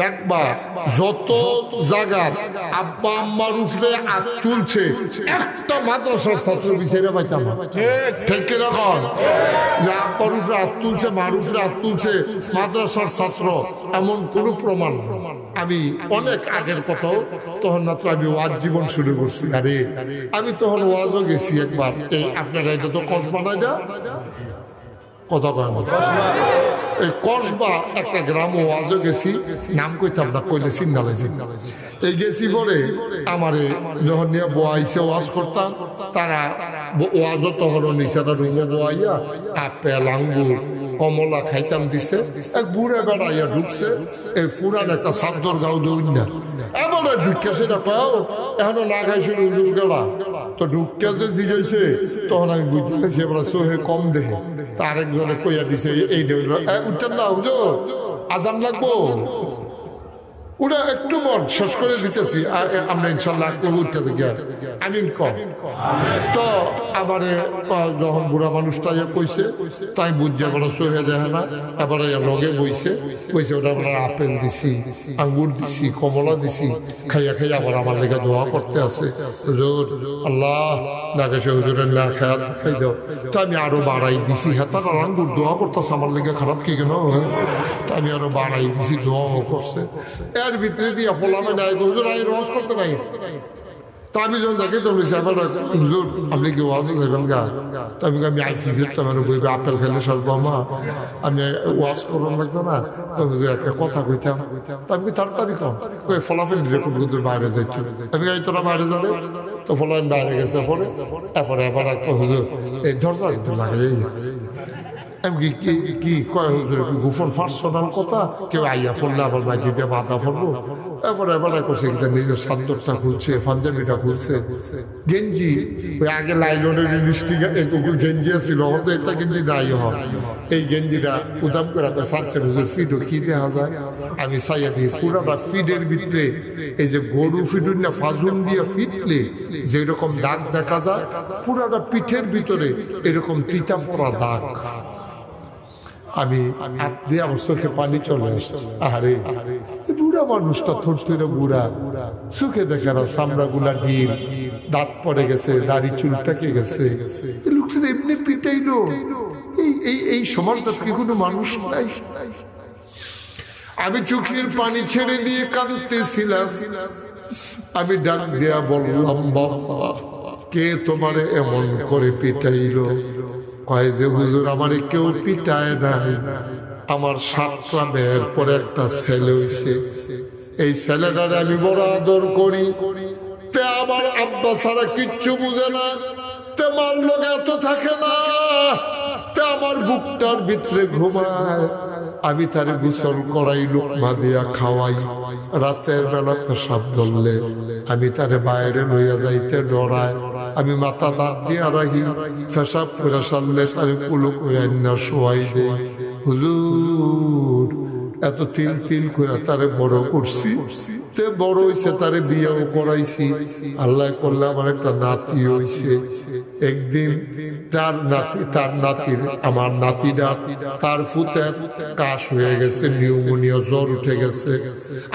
দেখবা যত আব্বা আম্মার উপরে আগ তুলছে, একটা মাদ্রাসার ছাত্র বিচারে পাইতাম ঠিক যে আব্বার উপরে হাত তুলছে হাত তুলছে, মাদ্রাসার ছাত্র, এমন কোন প্রমাণ। আমি অনেক আগের কথাও তখন মাত্র আমি ওয়াজ জীবন শুরু করছি। আরে, আমি তখন ওয়াজও গেছি একবার। এই আপনারা এটা তো কসবা না? কথা কয় না এই কসবা একটা গ্রাম ওয়াজও গেছি নাম কইতাম না কইলে সিগনালে এই গেছি পরে আমারে যখন নিয়ে বোয়াইছে ওয়াজ করতাম তারা ওয়াজও তখন নিচেরা রুমে বোয়াইয়া আপেল আঙ্গুর কমলা খাইতাম দিছে। এক বুড়ে বেড়াইয়া ঢুকছে এই পুরান একটা সাদ্দর গাও দৌড় না এবারে ঢুকে সেটা পাও এখনও না খাইছিল হুজুর গেলা। তো ঢুকে যে জিগেছে তখন আমি বুঝতে পারছি এবার সোহে কম দেহে। তার একজনে কইয়া দিছে এই উঠতেন না হুজুর আজান লাগবো? ওটা একটু বল শেষ করে দিতেছি। আমরা ইনশাল্লাহ উঠতে থেকে আমি কম। তো আবার যখন বুড়া মানুষটা ইয়ে কইছে, তাই বুঝছে বড় সহে দেখে না। এবারে লগে বইছে। বইছে ওটা আমরা আপেল দিছি, আঙ্গুর দিছি, কমলা দিছি, খাইয়া খাইয়া আবার আমার লেগে দোয়া করতে আছে। হুজুর, আল্লাহ, নাকে সে হুজুরের না খায়া খাই দাও। তো আমি আরও বাড়াই দিছি। হ্যাঁ তার আঙ্গুর দোয়া করতেছে, আমার লেগে খারাপ কি কেন তো আমি আরও বাড়াই দিছি, দোয়াও করছে। এর ভিতরে দিয়ে ফলামে নাই হুজুর আমি রস করতে নাই তা আমি যখন দেখি তো বলেছি আবার হুজুর আপনি কি ওয়াজ যাবেন গা তো আমি আমি আইসি ফিরতাম আর বইবে আপেল খেলে সর্ব মা আমি ওয়াজ করুন লাগতো না তো হুজুর একটা কথা কইতাম তো আমি তাড়াতাড়ি কম কই ফলাফল দিলে কোন হুজুর বাইরে যাইতো আমি এই তোরা বাইরে যাবে তো ফলাফল বাইরে গেছে পরে এরপরে এবার একটা হুজুর এই কেউ আইয়া আবার খুলছে গেঞ্জি গেঞ্জি গেঞ্জি এই গেঞ্জিটা উদাম করে কি দেখা যায় আমি দিই ফিডের ভিতরে এই যে গরু ফিডুর না ফাজুন দিয়ে ফিটলে যেরকম দাগ দেখা যায় পুরাটা পিঠের ভিতরে এরকম তিতা পড়া দাগ আমি হাত দিয়ে আমার চোখে পানি চলে আসছে। আরে বুড়া মানুষটা থর থরে বুড়া। চোখে দেখে না চামড়া গুলা ডিম। দাঁত পড়ে গেছে, দাড়ি চুল পেকে গেছে। লোকটা এমনি পিটাইলো। এই এই এই সমাজটা কি কোনো মানুষ নাই? আমি চোখের পানি ছেড়ে দিয়ে কাঁদতেছিলাম। আমি ডাক দেয়া বললাম, বাবা, কে তোমারে এমন করে পিটাইলো? কয় যে, হুজুর, আমারে কেউ পিটায় নাই। আমার সাতটা মেয়ের পরে একটা ছেলে হইছে। এই ছেলেটারে আমি বড় আদর করি। তে আমার আব্বা ছাড়া কিচ্ছু বুঝে না। তে মার লোক এত থাকে না। তে আমার বুকটার ভিতরে ঘুমায়। আমি তার গোসল করাই, লোকমা দিয়া খাওয়াই। রাতের বেলা পেশাব ধরলে আমি তারে বাইরে লইয়া যাইতে ডরায়। আমি মাথা দাঁত দিয়া রাখি, ফেসাব করে সামনে তারে কুলো করে না শোয়াই দেয় হুজুর এত তিল তিল করে তারে বড় করছি। তে বড় হইছে, তারে বিয়েও করাইছি। আল্লাহ করলে আমার একটা নাতি হইছে। একদিন তার নাতি, তার নাতির, আমার নাতিটা তার ফুতের কাশ হয়ে গেছে, নিউমোনিয়া জ্বর উঠে গেছে।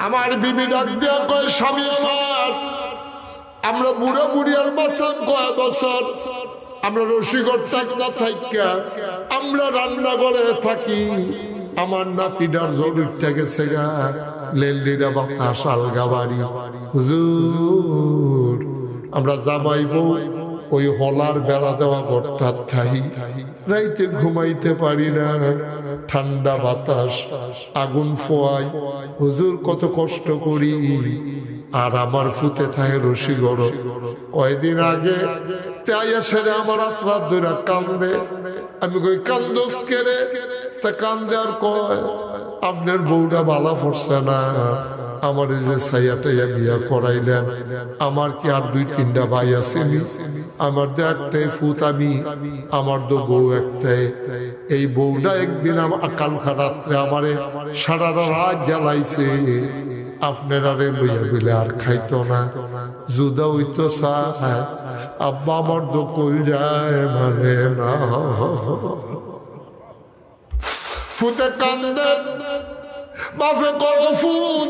আমার বিবি ডাক দিয়া কয়, স্বামী আমার, আমরা বুড়ো বুড়ি আর বাসাম কয় বছর? আমরা রসিকর টাকা থাইকা, আমরা রান্নাঘরে থাকি। আমার নাতিটার জরুরটা গেছে গা। বাতাস হুজুর, আমরা জামাইব ওই হলার বেলা দেওয়া রাইতে ঘুমাইতে পারি না। ঠান্ডা বাতাস, আগুন ফোয়াই হুজুর, কত কষ্ট করি। আর আমার ফুতে থাকে রশি গড়। কয়দিন আগে তাই সেরে আমার আত্রাত ধরে কান্দে। আমি কই, কান্দোস তা কান্দে আর কয়, আপনার বউটা ভালো পড়ছে না। আমার এই যে সাইয়া টাইয়া বিয়া করাইলেন, আমার কি আর দুই তিনটা ভাই আসেনি আমার তো একটাই ফুত আমি, আমার তো বউ একটাই। এই বউটা একদিন আমার কালকা রাত্রে আমারে সারা রাত জ্বালাইছে। আপনারা রে লইয়া গেলে আর খাইতো না। জুদা হইতো চায়, আব্বা, আমার দোকল যায় মানে না। ফুতে কান্দে, বাফে করো ফুত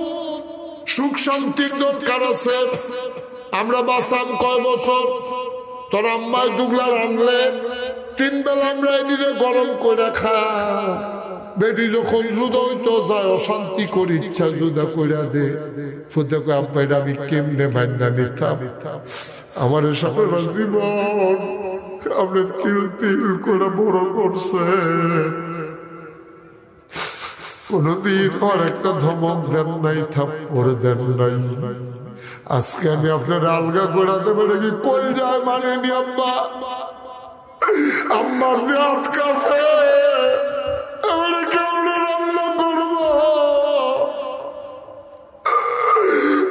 সুখ শান্তির দরকার আছে। আমরা বাসাম কয় বছর? তোর আম্মায় দুগলা রানলে তিন বেলা আমরা এদিকে গরম করে খা। বেটি যখন জুদা হইতো, যায় অশান্তি করে, ইচ্ছা জুদা করে দে। ফুতে কয় আব্বা এটা আমি কেমনে মান্না নিতাম? আমার সারা জীবন আপনি তিল তিল করে বড় করছে কোনদিন আমার একটা ধমক দেন নাই, থাপ্পড় দেন নাই। আজকে আমি আপনার আলগা করাতে পারে কি কই যায় মানে নি আম্মা আম্মার যে হাত কাছে আমরা কেমনে রান্না করব।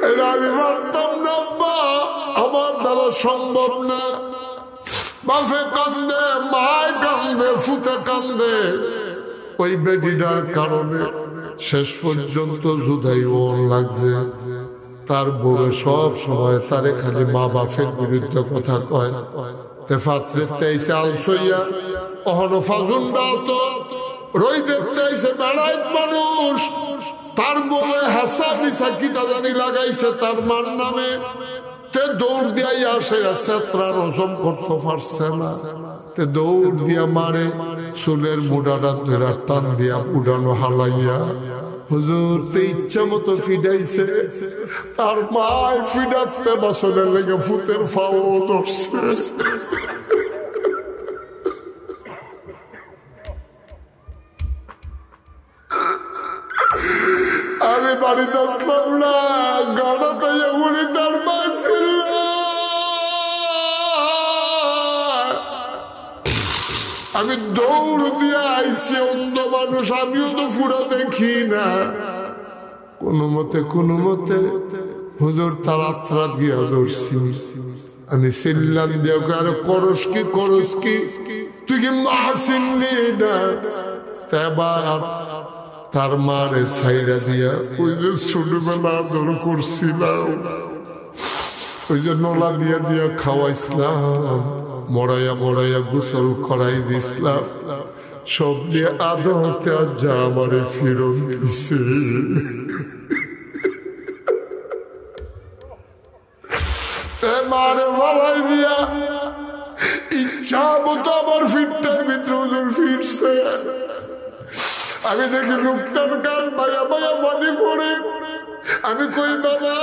এটা আমি পারতাম আমার দ্বারা সম্ভব না। বাফে কান্দে, মায় কান্দে, ফুতে কান্দে। ওই বেটিটার কারণে শেষ পর্যন্ত জুদাই ওর লাগছে। তার বউয়ে সব সময় তারে খালি মা বাপের বিরুদ্ধে কথা কয়। তে ফাত্রে তেইছে আলসইয়া, অহনো ফাজুন তো রই দেখতে আইছে বেড়াইত মানুষ, তার বউয়ে হাসা মিশা কিটা জানি লাগাইছে তার মার নামে। তে দৌড় দিয়া আসে সেত্রার ওজন করতে পারছে না। তে দৌড় দিয়া মারে, চুলের মুডাটা ধরা টান দিয়া উড়ানো হালাইয়া। হুজুর তে ইচ্ছা মতো ফিডাইছে, তার মায় ফিডাতে বাসনের লেগে ফুতের ফাও ধরছে। আমি বাড়িতে আসলাম না। গাড়াতে উনি তার মা ছিল। আমি দৌড় দিয়ে আইসি অন্য মানুষ, আমিও তো ফুরা দেখি না। কোনো মতে কোনো মতে হুজুর তারাত্রা দিয়া ধরছি। আমি সিল্লাম দিয়া আরে করস কি করস কি? তুই কি মা চিনলি না। তেবার তার মারে সাইডা দিয়া ওই যে ছোটবেলা আদর করছিলাম। ওই যে নলা দিয়া দিয়া খাওয়াইছিলাম মরাইয়া মরাইয়া গোসল করাই দিছিলাম। সব দিয়ে আদরতে আজ যা আমারে ফিরত দিছে। মারে ভালাই দিয়া, ইচ্ছা মতো আমার ফিরতে হুজুর ফিরছে। আমি দেখি লোকটার গান মায়া মায়া পানি পড়ে আমি কই, বাবা,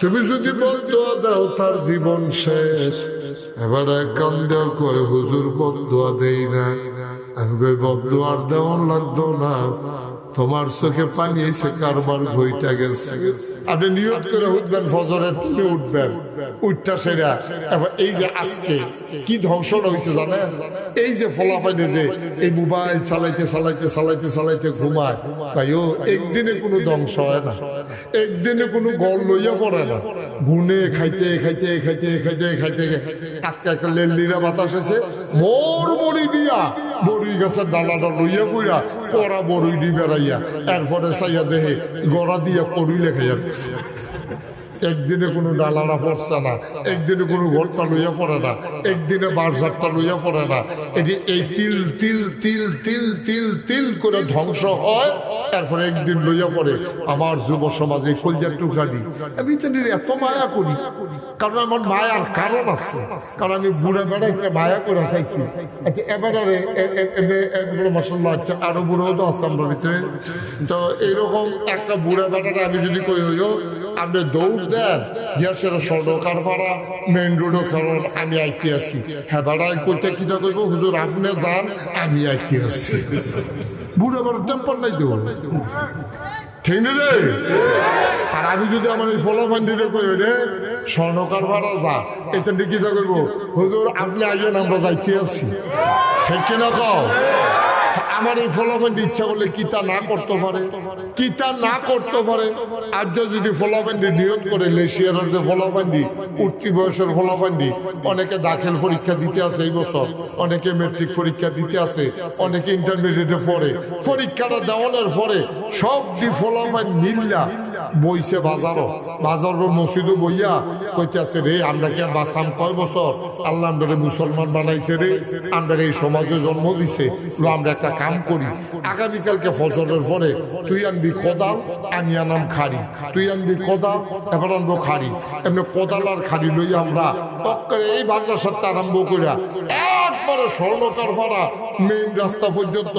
তুমি যদি বন্ধ দাও, তার জীবন শেষ। এবার কান্দে কয় হুজুর বদুয়া দেই না। আমি কই, বদুয়ার দেওয়ান লাগতো না। তোমার চোখে পানি এসে কারবার বইটা গেছে আপনি নিয়ত করে উঠবেন ফজরের তিনি উঠবেন উঠটা সেরা এবার এই যে আজকে কি ধ্বংস হয়েছে জানেন এই যে ফলাফাইনে যে এই মোবাইল চালাইতে চালাইতে চালাইতে চালাইতে ঘুমায় ভাইও একদিনে কোনো ধ্বংস হয় না একদিনে কোনো গল লইয়া পড়ে না গুনে খাইতে খাইতে খাইতে খাইতে খাইতে আজকে একটা লেলিরা বাতাস আছে মোর মরি দিয়া বড়ি গাছের ডালাটা লইয়া ফুইরা কড়া বড়ই দি বেড়াইয়া, এরপরে চাইয়া দেহে গড়া দিয়া করুই লেখাইয়া একদিনে কোনো ডালাটা পড়ছে না, একদিনে কোনো ঘরটা লইয়া পড়ে না, একদিনে বারসারটা লইয়া পড়ে না। এটি এই তিল তিল তিল তিল তিল তিল করে ধ্বংস হয়, এরপরে একদিন লইয়া পড়ে। আমার যুব সমাজে কলজার টুকরা দিই। আমি তাদের এত মায়া করি, কারণ আমার মায়ার কারণ আছে, কারণ আমি বুড়া বেড়াইতে মায়া করে চাইছি। আচ্ছা এবারে মশলা আছে আরও বুড়ো তো আছে আমার তো এরকম একটা বুড়া বেড়াটা আমি যদি কই হইও, আপনি দৌড় দেন। গ্যাসের সড়কার ভাড়া মেইন রোডও কারণ আমি আইতে আছি। হ্যাঁ ভাড়ায় করতে কি করব হুজুর, আপনি যান, আমি আইতে আছি। বুড়ো বড় টেম্পার নাই নেই রে? আর আমি যদি আমার এই কই রে? স্বর্ণকার ভাড়া যা এটা কি করব হুজুর, আপনি আইয়েন, আমরা যাইতে আছি। ঠিক কিনা কও? আমার এই ফলাফল ইচ্ছা করলে কিতা না করতে পারে? কিতা না করতে পারে? আর যদি ফলাফান্ডি নিয়ত করে লেশিয়ার যে ফলাফান্ডি উঠতি বয়সের ফলাফান্ডি অনেকে দাখিল পরীক্ষা দিতে আছে এই বছর অনেকে মেট্রিক পরীক্ষা দিতে আছে অনেকে ইন্টারমিডিয়েটে পড়ে। পরীক্ষাটা দেওয়ানোর পরে সব দি ফলাফান মিল্লা বইছে বাজারও। বাজারের মসজিদও বইয়া কইতেছে রে আমরা কি আর বাসাম কয় বছর? আল্লাহ আমরা মুসলমান বানাইছে রে। আমরা এই সমাজে জন্ম দিছে। আমরা একটা কাম করি। আগামীকালকে ফজরের পরে তুই আনবি কোদাল আমি আনাম খাড়ি। তুই আনবি কোদাল এবার আনব খাড়ি। এমনি কোদাল আর খাড়ি লই আমরা টক্করে এই বাজার সাথে আরম্ভ করিয়া একবারে স্বর্ণকার ভাড়া মেইন রাস্তা পর্যন্ত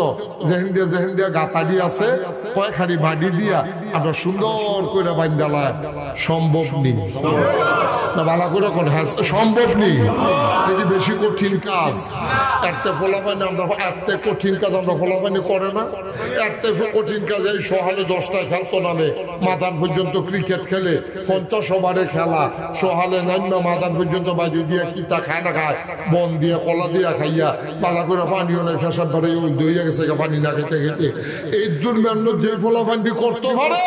যেহেন দিয়া যেহেন দিয়া গাতাড়ি আছে কয়েকখানি বাড়ি দিয়া আমরা সুন্দর করে বাইন্দালায় সম্ভব নেই। না করে কোন হ্যাঁ সম্ভব নেই। বেশি কঠিন কাজ এরতে ফলাফানি আমরা এরতে কঠিন কাজ আমরা ফলাফানি করে না। এরতে কঠিন কাজ এই সহালে দশটায় খেলতো নামে মাদান পর্যন্ত ক্রিকেট খেলে, পঞ্চাশ ওভারে খেলা। সহালে নাইমা মাদান পর্যন্ত বাজি দিয়ে কিতা খায় না খায়। বন দিয়ে, কলা দিয়ে খাইয়া পালা করে পানিও নাই ধরে ওই দইয়া গেছে পানি না খেতে খেতে। এই দুর্মেন্দ্র যে ফলাফানটি করতে পারে,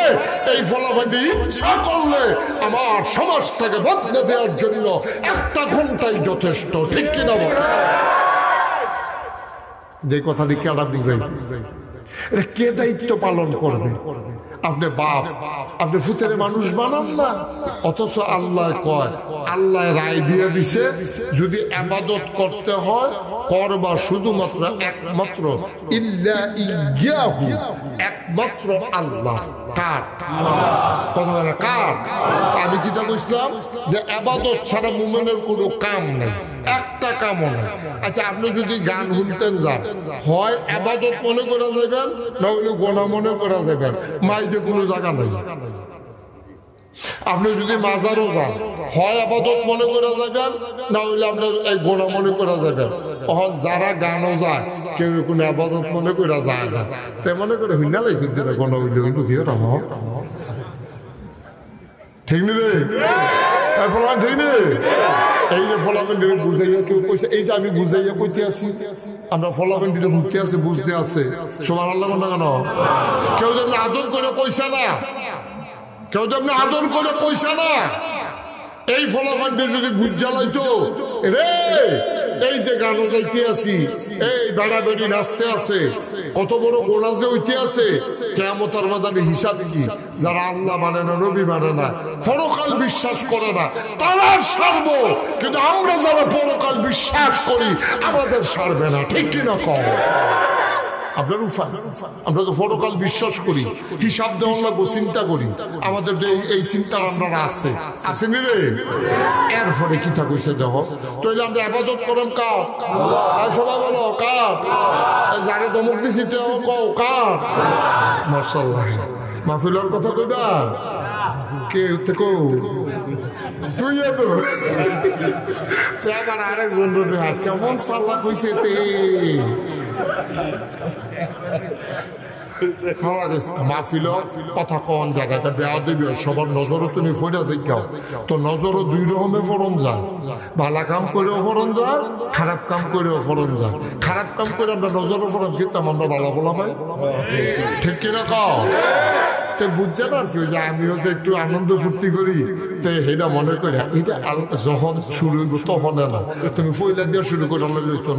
এই ফলাফানটি ইচ্ছা করলে আমার সমাজটাকে বদলে দেওয়ার জন্য একটা ঘন্টাই যথেষ্ট। ঠিক কিনা যে কথাটি কেডা বুঝাই এটা কে দায়িত্ব পালন করবে? আপনি বাপ আপনি ফুতেরে মানুষ বানান না। অথচ আল্লাহ কয়, আল্লাহ রায় দিয়ে দিছে, যদি আবাদত করতে হয়, করবা শুধুমাত্র একমাত্র, ইল্লা ইয়াহু, একমাত্র আল্লাহ কার? কার আমি কি তা বুঝলাম যে আবাদত ছাড়া মুমেনের কোনো কাম নেই, একটা কামও নাই। আচ্ছা আপনি যদি গান শুনতেন যান, হয় আবাদত মনে করা যাবেন না হইলে গোনা মনে করা যাবেন মাইজে কোনো জায়গা নেই। আপনি যদি মাজারও যান, হয় আবাদত মনে করা যাবেন, না হইলে আপনার এই গোনা মনে করা যাবেন। তখন যারা গানও যায়, কেউ কোনো আবাদত মনে করা যায় না। তে মনে করে হইনা লাগবে দিলে গোনা হইলে হইব কি রাম ঠিক নি রে? ঠিক নি? এই যে ফলাফেন বুঝাইয়া কেউ কইছে, এই যে আমি বুঝাইয়া কইতে আছি আমরা ফলাফেন দিলে বুঝতে আছে বুঝতে আছে সবার আল্লাহ না কেন? কেউ যেন আদর করে কইছে না। কেউ যেন আদর করে কইছে না। এই ফলাফানটি যদি বুঝ জ্বালাইতো রে! এই যে গান যাইতে আছি, এই বেড়া বেড়ি নাচতে আছে, কত বড় গোনা যে হইতে আছে কেমতার মাদানি হিসাব কি? যারা আল্লাহ মানে না, নবী মানে না, পরকাল বিশ্বাস করে না, তারা সারব। কিন্তু আমরা যারা পরকাল বিশ্বাস করি, আমাদের সারবে না, ঠিক কিনা কম আপনার উফা। আমরা তো পরকাল বিশ্বাস করি, হিসাব দেওয়ার লাগবো, চিন্তা করি। আমাদের এই- চিন্তা আমরা আছে। আছে নি রে? এর ফলে কি থাকছে দেখো তাইলে আমরা আবাদত করলাম কার? সবাই বলো, কার? যারে দমক দিছি কার? মার্শাল্লাহ মাহফিলের কথা কইবা? কে কো তুই তো। আবার আরেকজন কেমন সাল্লা কইছে তে? কথা বেয়া তুমি তো দুই ভালা কাম খারাপ কাম করেও ফরন যায় খারাপ কাম করে আমরা নজরও ফরন কিন্তু আমরা ভালো ফলা পাই ঠিক কিনা কাও তো বুঝছেন আর কি যে আমি হচ্ছে একটু আনন্দ ফুর্তি করি তো এটা মনে করি এটা যখন শুরু তখন না তুমি ফইলা দিয়ে শুরু করে লইতো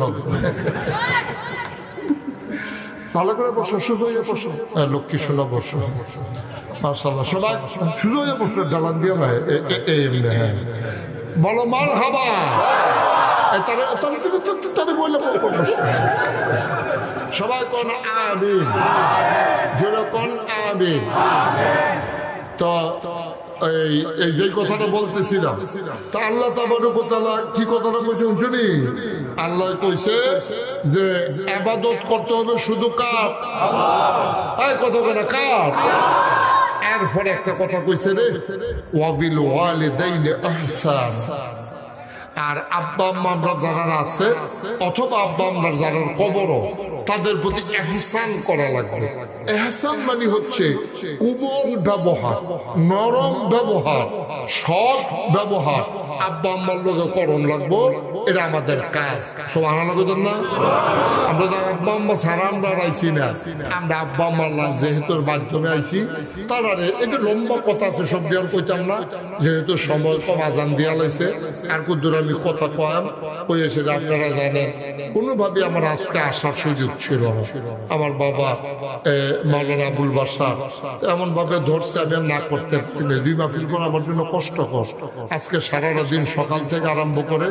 ভালো করে বসো হয়ে বসো হ্যাঁ, লক্ষ্মী শোনা বসো মার্শাল্লাহ সবাই শুধু হয়ে বসো ডালান দিয়ে না এমনি হ্যাঁ বলো মার হাবা। সবাই কোন আমিন যেরকম আমিন তো এই যে কথাটা বলতেছিলাম, তা আল্লাহ তাবারকতালা কি কথাটা কইছে আল্লাহ কইছে যে আবাদত করতে হবে শুধু কার? কথা কেন কার? এরপরে একটা কথা কইছে রে ওয়াবিল ওয়ালিদাইনি ইহসান আর আব্বা আমরা যারা আছে, অথবা আব্বা আমরা যারা কবর তাদের প্রতি এহসান করা লাগবে। এহসান মানে হচ্ছে কোমল ব্যবহার, নরম ব্যবহার, সৎ ব্যবহার। আব্বা আম্মার করণ লাগবো এটা আমাদের কাজ। না? আমরা আব্বা আম্মা ছাড়া আমরা না। আমরা আব্বা আম্মার যেহেতু মাধ্যমে এটা লম্বা কথা আছে, সব দিয়ে কইতাম না। যেহেতু সময় কম আজান দিয়া লাইছে, আর কুদ্দুর আমি কথা কয়াম সেটা আপনারা জানেন কোনোভাবে আমার আজকে আসার সুযোগ ছিল আমার বাবা মাওলানা আবুল বাসার এমন ভাবে ধরছে আমি না করতে পারিনি। দুই মাহফিল করে আমার জন্য কষ্টকর। আজকে সারাটা দিন সকাল থেকে আরম্ভ করে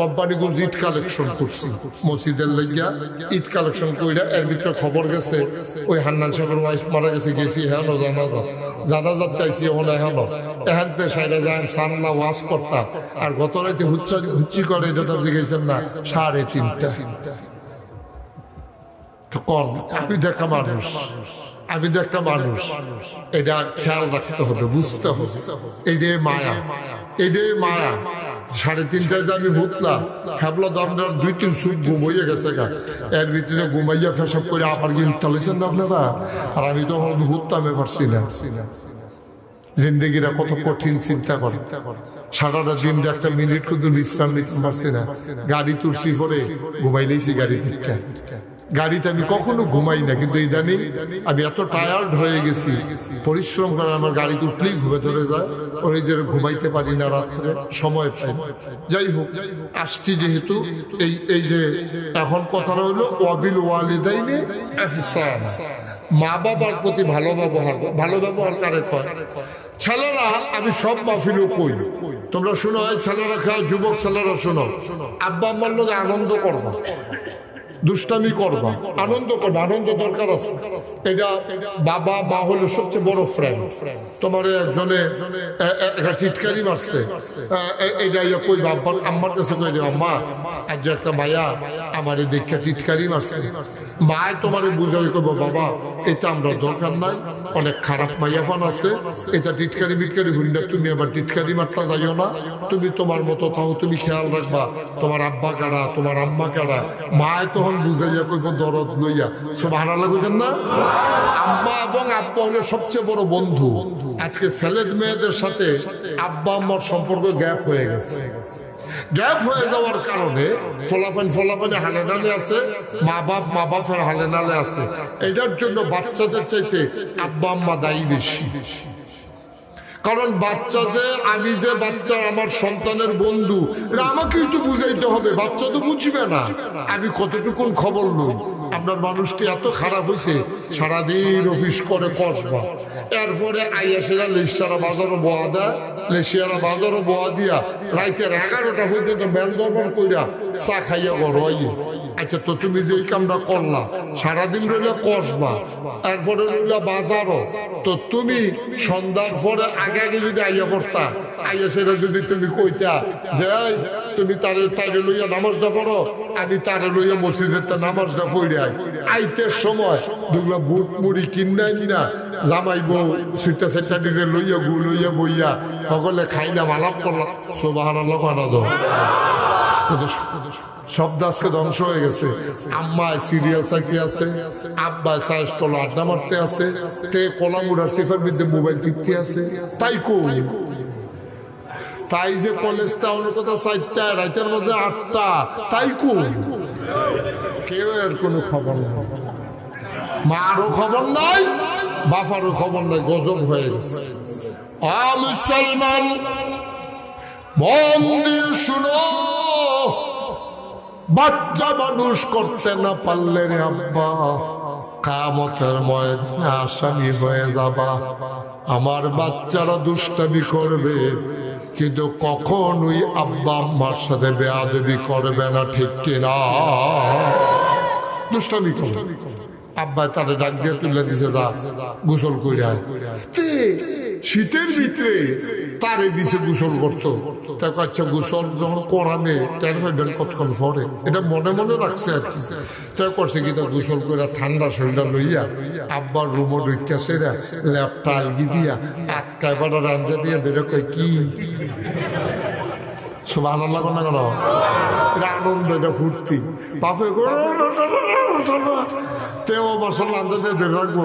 কোম্পানিগঞ্জ ইট কালেকশন করছি। মসজিদের লেগিয়া ইট কালেকশন কইরা এর ভিতরে খবর গেছে, ওই হান্নান সাহেবের ওয়াইফ মারা গেছে, গেছি হ্যাঁ জানাজা। জানাজাত চাইছি ওখানে হ্যাঁ এখানতে সাইডে যান সান্না ওয়াশ করতাম। আর গত রাতে হুচ্চা হুচ্চি করে তো গেছেন না, সাড়ে তিনটা। কম। আমি তো একটা মানুষ। আমি তো একটা মানুষ। এটা খেয়াল রাখতে হবে, বুঝতে হবে। এটাই মায়া। এটাই মায়া। সাড়ে তিনটায় যে আমি ভুতলাম হ্যাবলা দমটার দুই তিন সুপ ঘুম হয়ে গেছে গা। এর ভিতরে ঘুমাইয়া ফেসব করে আবার গিয়ে চালিয়েছেন না আপনারা? আর আমি তখন ভুততামে পারছি না। জিন্দগিরা কত কঠিন চিন্তা করে। সারাটা দিন একটা মিনিট কিন্তু বিশ্রাম নিতে পারছি না গাড়ি তুলসি ঘুমাই নিয়েছি গাড়ি গাড়িতে আমি কখনো ঘুমাই না, কিন্তু ইদানিং আমি এত টায়ার্ড হয়ে গেছি পরিশ্রম করে আমার গাড়ি উঠলেই ঘুমে ধরে যায় ওই যে ঘুমাইতে পারি না রাত্রে, সময়। যাই হোক, আসছি যেহেতু, এই এই যে এখন কথাটা হলো, ওয়াবিল ওয়ালিদাইনে। মা বাবার প্রতি ভালো ব্যবহার ভালো ব্যবহার কারে কয় ছেলেরা, আমি সব মাহফিলও কই তোমরা শোনো ছেলেরা খাও, যুবক ছেলেরা শোনো। আব্বা আমার লোক আনন্দ করবা দুষ্টামি করবা। আনন্দ করবা, আনন্দ দরকার আছে। এটা বাবা মা হলো সবচেয়ে বড় ফ্রেন্ড তোমার একজনে একটা টিটকারি মারছে। এটা ইয়া কই বাবা আম্মার কাছে কই দেওয়া মা, আজ একটা মায়া, আমার এই দেখে টিটকারি মারছে। মায় তোমারে বুঝাই করব বাবা, এটা আমরা দরকার নাই, অনেক খারাপ মাইয়া মাইয়াফান আছে। এটা টিটকারি বিটকারি হইল না তুমি আবার টিটকারি মারতে যাইও না। তুমি তোমার মতো তাও তুমি খেয়াল রাখবা, তোমার আব্বা কাড়া তোমার আম্মা কাড়া মায় তখন বুঝাইয়া কইব দরদ লইয়া। সব হারা লাগবেন না? আম্মা এবং আব্বা হলো সবচেয়ে বড় বন্ধু। আজকে ছেলে মেয়েদের সাথে আব্বা আম্মার সম্পর্ক গ্যাপ হয়ে গেছে। গ্যাপ হয়ে যাওয়ার কারণে ফলাফল ফলাফলে হালে নালে আছে, মা বাপ মা বাপের হালে নালে আছে। এটার জন্য বাচ্চাদের চাইতে আব্বা আম্মা দায়ী বেশি। কারণ বাচ্চা যে, আমি যে বাচ্চা, আমার সন্তানের বন্ধু আমাকেই তো বুঝাইতে হবে। বাচ্চা তো বুঝবে না। আমি কতটুকুন খবর নই আপনার মানুষটি এত খারাপ হয়েছে সারাদিন অফিস করে কসবা। এরপরে আইয়াসেরা লেসারা বাজারও বোয়া দেয় লেসিয়ারা বাজারও বোয়া দিয়া রাইতের এগারোটা পর্যন্ত মেল দরবার কইরা চা খাইয়া আইয়ে আচ্ছা তো তুমি যে কামটা করলা সারাদিন রইলে কসবা তারপরে রইলা বাজারও তো তুমি সন্ধ্যার পরে আগে আগে যদি আইয়া পড়তা, আইয়া সেটা যদি তুমি কইতা যে তুমি তারে তারে লইয়া নামাজটা পড়ো আমি তারে লইয়া মসজিদের তা নামাজটা পড়ে আই আইতের সময় দুগুলা বুট মুড়ি কিনাই না, জামাই বউ সুইটা সেটা নিজে লইয়া গু লইয়া বইয়া সকলে খাই না মালাপ করলাম সোবাহান আল্লাহ শব্দ আজকে ধ্বংস হয়ে গেছে। আম্মায় সিরিয়াল চাইতে আছে, আব্বায় সাইজ টলা আড্ডা মারতে আছে, তে কলামুড়ার সিফার মধ্যে মোবাইল টিপতে আছে। তাই কই? তাই যে কলেজ টাউনের কথা চারটা রাতের মাঝে আটটা। তাই কই? কেউ এর কোনো খবর নেই। মারও খবর নাই, বাফারও খবর নাই, গজব হয়ে গেছে। মুসলমান মন দিয়ে শুনো। বাচ্চা মানুষ করতে না পারলে রে আব্বা, কামতের ময়দানে আসামি হয়ে যাবা। আমার বাচ্চারা দুষ্টামি করবে, কিন্তু কখনোই আব্বা আম্মার সাথে বেয়াদবি করবে না, ঠিক কিনা দুষ্টামি আব্বা তারে ডাক দিয়ে তুলে দিছে, যা, গোসল করে শীতের ভিতরে তারে দিছে গোসল করতো। তাকে আচ্ছা গোসল যখন করাবে, তার কতক্ষণ পরে। এটা মনে মনে রাখছে আর কি। তাই করছে কি, তা গোসল করে ঠান্ডা শরীরটা লইয়া আব্বার রুমো ঢুকিয়া সেরা ল্যাপটা আলগি দিয়া আটকায় পাটা রাঞ্জা দিয়া ধরে কয়, কি? সব আনন্দ না কেন? এটা আনন্দ এটা ফুর্তি বাপে রাখব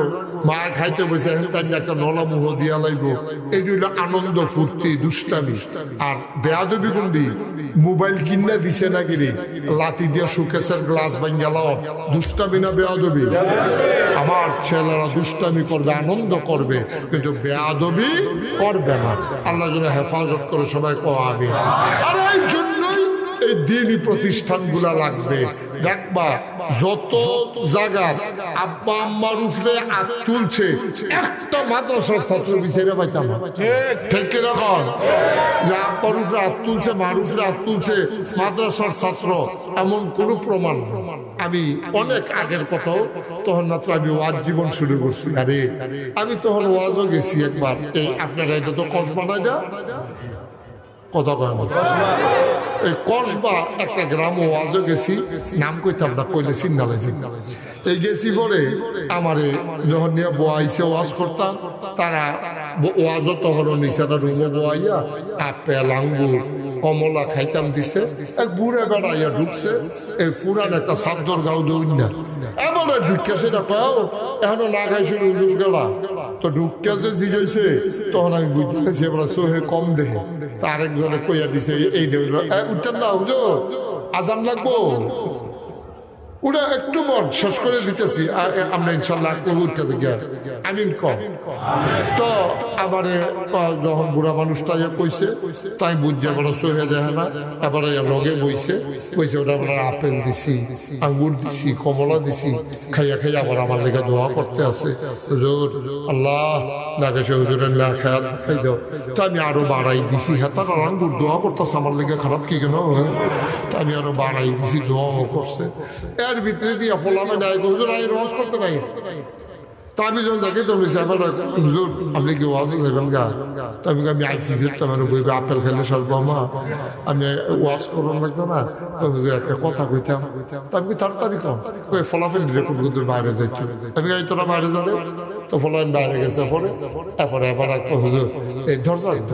মা খাইতে বসে একটা নলা আনন্দ দুষ্টামি। আর মোবাইল কিনা দিছে না কিরে লাতি দিয়া সুকেশের গ্লাস বাই গেল দুষ্টামি না বেয়াদবি? আমার ছেলেরা দুষ্টামি করবে, আনন্দ করবে, কিন্তু বেয়াদবি করবে না। আল্লাহ হেফাজত করে সবাই কো আমি আর এই জন্যই এই দিনই প্রতিষ্ঠানগুলা লাগবে। দেখবা, যত জায়গা আব্বা আম্মার উপরে আগ তুলছে, একটা মাদ্রাসার ছাত্র বিচারে পাইতাম ঠিক কীরকম যে আব্বার উপরে হাত তুলছে, মার হাত তুলছে, মাদ্রাসার ছাত্র, এমন কোন প্রমাণ। আমি অনেক আগের কথাও তখন মাত্র আমি ওয়াজ জীবন শুরু করছি। আরে, আমি তখন ওয়াজও গেছি একবার। এই আপনারা এটা তো কসবা না? কথা কয় মতো এই কসবা একটা গ্রাম ওয়াজও গেছি, নাম কইতাম না, কইলে সিগনালে এই গেছি পরে আমারে যখন নিয়ে বোয়াইছে ওয়াজ করতাম, তারা ব- ওয়াজও তখন নিচানা রুমে বোয়াইয়া, আপেল, আঙ্গুর, কমলা খাইতাম দিছে। এক বুড়ে বেড়াইয়া ঢুকছে, এই পুরান একটা সাদ্দর গাও দৌড় না এবারে ঢুকে সেটা কও, এখনও না খাইছিল গেলা তো ঢুকিয়া যে জিগেছে তখন আমি বুঝতে পারছি আমরা সোহে কম দেহে। তার একজনে কইয়া দিছে, এই উঠতেন না আজান লাগবো। ওটা একটু বর শেষ করে দিতেছি। আমরা ইনশাল্লাহ উঠতে আমিন কম। তো আবারে যখন বুড়া মানুষটা ইয়ে কইছে, তাই বুঝছে বড় সহে দেখে না। এবারে লগে বইছে। বইছে, ওটা আমরা আপেল দিছি, আঙ্গুর দিছি, কমলা দিছি, খাইয়া খাইয়া আবার আমার লেগে দোয়া করতে আছে। হুজুর, আল্লাহ, নাকে সে হুজুরের না খায়া খাই দাও। তো আমি আরও বাড়াই দিছি। হ্যাঁ তার আঙ্গুর দোয়া করতেছে, আমার লেগে খারাপ কি কেন হ্যাঁ? তো আমি আরও বাড়াই দিছি, দোয়াও করছে। এর ভিতরে দিয়ে ফলামে নাই হুজুর আমি রস করতে নাই তা আমি যখন দেখি তো সাহেব হুজুর আপনি কি ওয়াজ যাবেন গা আমি আমি আইসি ফিরতাম আমি বইবে আপেল খেলে সর্ব মা আমি ওয়াজ করুন লাগতো না তো হুজুর একটা কথা কইতাম তো আমি তাড়াতাড়ি কম ওই ফলাফল কোন হুজুর বাইরে যাইতো আমি এই তোরা বাইরে যাবে তো ফলাফল বাইরে গেছে পরে এরপরে এবার একটা হুজুর এই দরজা কিন্তু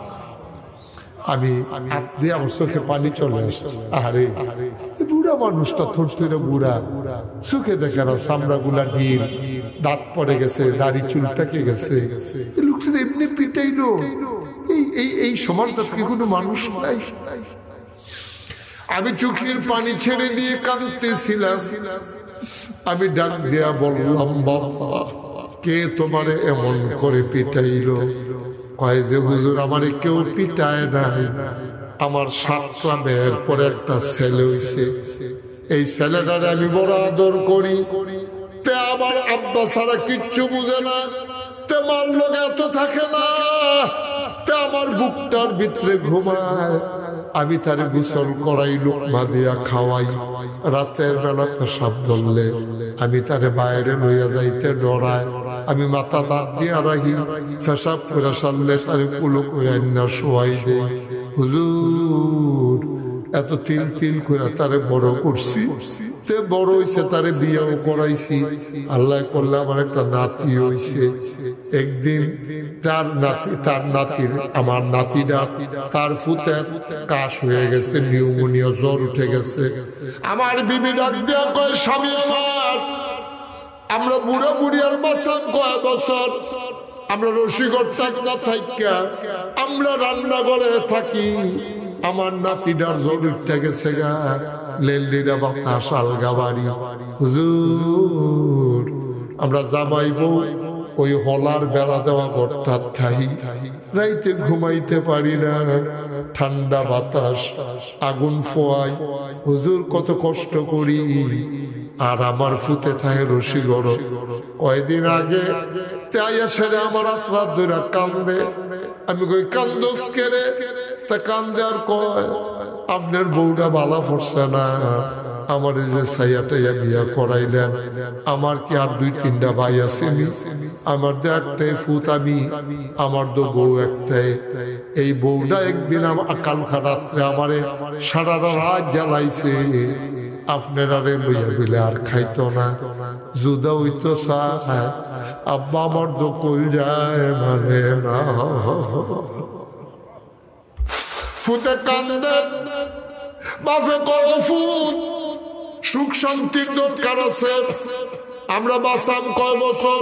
আমি আমার চোখে পানি চলে আরে বুড়া মানুষটা থরথরে বুড়া। চোখে দেখে না চামড়া গুলা ডিম। দাঁত পড়ে গেছে, দাড়ি চুল পেকে গেছে। লোকটা এমনি পিটাইলো। এই এই এই সমাজটা কি কোনো মানুষ নাই? আমি চোখের পানি ছেড়ে দিয়ে কাঁদতেছিলাম। আমি ডাক দেয়া বললাম, বাবা, কে তোমারে এমন করে পিটাইলো? কয় যে, হুজুর, আমারে কেউ পিটায় নাই। আমার একটা ছেলে হইছে। এই ছেলেটারে আমি বড় আদর করি। আমার আব্বা ছাড়া কিচ্ছু বুঝে না। তে মার লোক এত থাকে না। তে আমার বুকটার ভিতরে ঘুমায়। আমি তারে গোসল করাই, লোকমা দিয়া খাওয়াই। রাতের বেলা পেশাব ধরলে আমি তারে বাইরে লইয়া যাইতে ডরায়। আমি মাথা দাঁত দিয়ে রাখি পেশাব করে সারলে তারে কুলো করে না শোয়াই হুজুর, এত তিল তিল করে তারে বড় করছি, তে বড় তারে করাইছি। আল্লাহ করলে আমার একটা নাতি হইছে। একদিন তার নাতি, তার নাতির, আমার নাতিটা তার ফুতের কাশ হয়ে গেছে, নিউমোনিয়া জ্বর উঠে গেছে। আমার বিবি ডাক দেওয়া কয়, স্বামী আমার আমরা বুড়ো বুড়ি আর বাসাম কয় বছর? আমরা রসিকর না থাইকা, আমরা রান্নাঘরে থাকি। আমার নাতিটার জরুরটা গেছে গা লেলিরা বাতাস, আলগা বাড়ি। হুজুর, আমরা জামাইব ওই হলার বেলা দেওয়া ঘরটার ঠাই রাইতে ঘুমাইতে পারি না, ঠান্ডা বাতাস, আগুন ফোয়াই হুজুর, কত কষ্ট করি। আর আমার ফুতে থাকে রশি গড়। কয়দিন আগে তাই আমার আত্রাত ধরে কান্দে। আমি কই কান্দোস কেরে তা কান্দে আর কয়, আপনার বউটা বালা পড়ছে না। আমার এই যে সাইয়াটাইয়া বিয়া করাইলেন। আমার কি আর দুই তিনটা ভাই আসেনি আমার তো একটাই ফুত আমি, আমার তো বউ একটাই। এই বউটা একদিন আমার কালকা রাত্রে আমারে সারা রাত জ্বালাইছে। আপনারা রে লইয়া বিলে আর খাইতো না। জুদা হইতো চা আব্বা আমার দোকল যায় মানে না। ফুতে কান্দে বাফে করো ফুট, সুখ শান্তির দরকার আছে। আমরা বাসাম কয় বছর।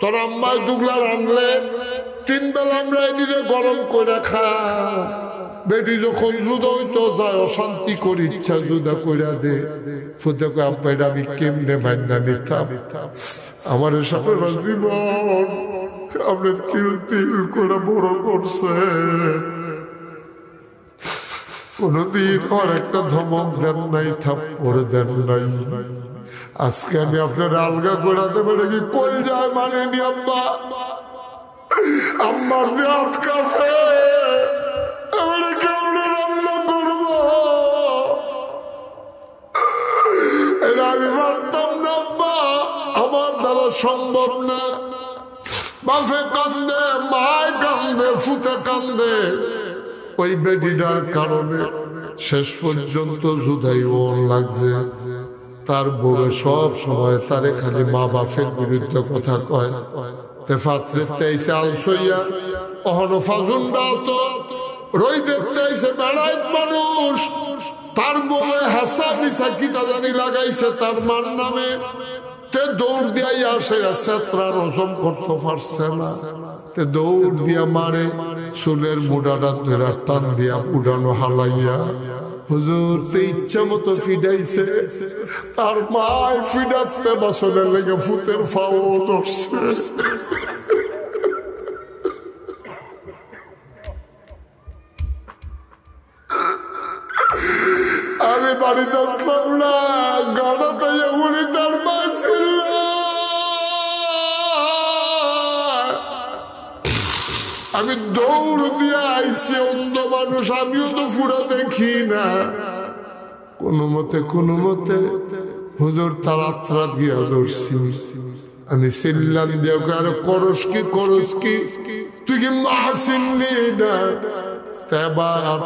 তোর আম্মায় দুগলা রানলে তিন বেলা আমরা এদিকে গরম করে খা। বেটি যখন জুদা হইতো যায়, অশান্তি করি ইচ্ছা জুদা করে দে। ফুতে কয় আব্বা এটা আমি কেমনে মান্না আমার আপনি তিল তিল করে বড় করছে। কোনদিন আমার একটা ধমক দেন নাই, থাপ্পড় দেন নাই। আজকে আমি আপনার আলগা করাতে পারে কি কই যায় মানে নি আম্মা আম্মার দিয়ে হাত কাছে সম্ভব না। বাফে কান্দে, মায় কান্দে ফুতে কান্দে। ওই বেডিটার কারণে শেষ পর্যন্ত জুদাই ওর লাগছে। তার বউয়ে সব সময় তারে খালি মা বাপের বিরুদ্ধে কথা কয়। তে ফাত্রে তেইছে আলসইয়া, অহনো ফাজুন তো রই বেড়াইত মানুষ। তার হাসা লাগাইছে তার মার নামে। তে দৌড় দিয়াই আসে সেত্রা রসম করতে পারছে না। তে দৌড় দিয়া মারে, চুলের মুডাটা ধরা টান দিয়া উড়ানো হালাইয়া। হুজুর তে ইচ্ছা মতো ফিডাইছে, তার মায় ফিডাতে লেগে ফুতের ফাও ধরছে। আমি বাড়িতে আমি দৌড় দিয়ে আইসি অন্য মানুষ, আমিও তো ফুরা দেখি না। কোনো মতে কোনো মতে, হুজুর তারাত্রা দিয়া ধরছি। আমি সিল্লাম দিয়া আরে করস কি করস কি? তুই কি মা চিনলি না তেবার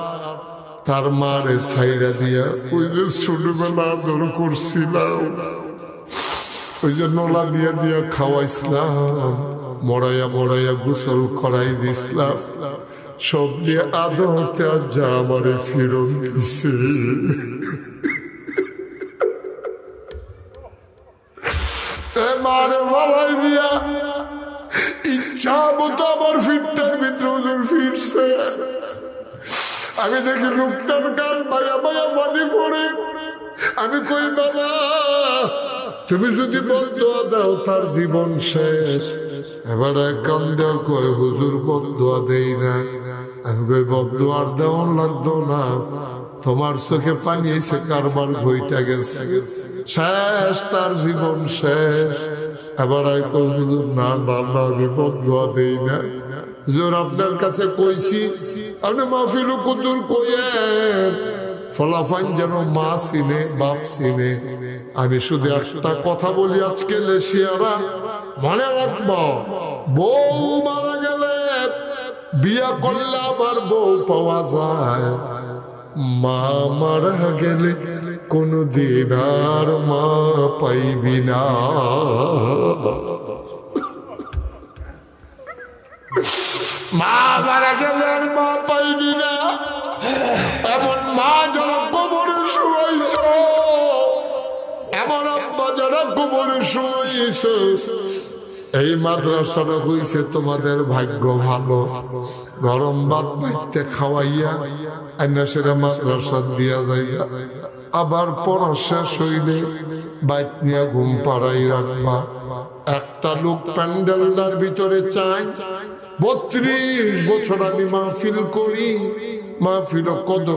তার মারে সাইডা দিয়া, ওই যে ছোটবেলা আদর করছিলাম, ওই যে নলা দিয়া দিয়া খাওয়াইছিলাম। মরাইয়া মরাইয়া গোসল করাই দিছিলাম। সব দিয়ে আদরতে আজ যা আমারে ফিরত দিছে। মারে মারাই দিয়া, ইচ্ছা মতো আমার ফিরটার ভিতরে ফিরছে। আমি দেখি লোকটার গান পায়া পায়া পানি পড়ে। আমি কই, বাবা, তুমি যদি বন্ধ দাও, তার জীবন শেষ। কয়, হুজুর দেই আমি না। তোমার চোখে পানি কারবার বইটা গেছে। শেষ, তার জীবন শেষ। এবার হুজুর, না না না, আমি বদুয়া দেই না। জোর আপনার কাছে কইছি, আপনি মাহফিল কুতুর কইয়েন। ফলাফাইন যেন মা চিনে, বাপ চিনে। আমি শুধু একটা কথা বলি আজকে লেশিয়ারা মনে রাখব, বউ মারা গেলে বিয়া করলে আবার বউ পাওয়া যায়। মা মারা গেলে কোনদিন আর মা পাইবি না। মা মারা গেলে আর মা পাইবি না। এমন মা যারা কবরে শুয়েছ। এমন আব্বা যারা শুয়েছ। এই মাদ্রাসাটা হইছে তোমাদের ভাগ্য ভালো। গরম খাওয়াইয়া সেটা মাদ্রাসা দিয়া যাইয়া আবার পড়া শেষ হইলে বাইক নিয়ে ঘুম পাড়াই রাখবা। একটা লোক প্যান্ডেলটার ভিতরে চাই বত্রিশ বছর আমি মাহফিল করি মাহফিল কত